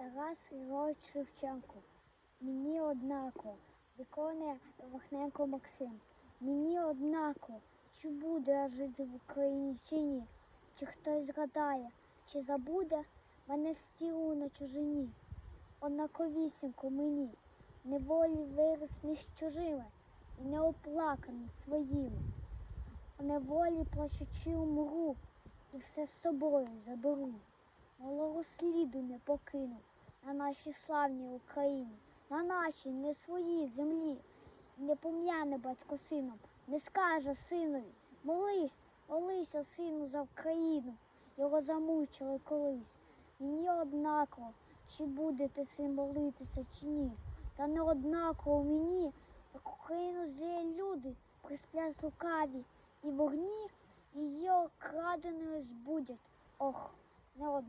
Тарас Григорович Шевченко. Мені однаково, виконує Вахненко Максим. Мені однаково, чи буду я жити в Україні чи ні, чи хтось згадає, чи забуде мене в стілу на чужині. Однаковісінько мені, неволі виріс між чужими і не оплаканий своїми. У неволі плачучи умру і все з собою заберу. Малого сліду не покину на нашій славній Україні, на нашій не своїй землі. Не пом'яне батько сином, не скаже синові, молись, молися, сину, за Україну. Його замучили колись. Мені однаково, чи будете син молитися, чи ні. Та не однаково мені, як Україну злі люди присплять лукаві і вогні її окраденою збудять. Ох, Lewat.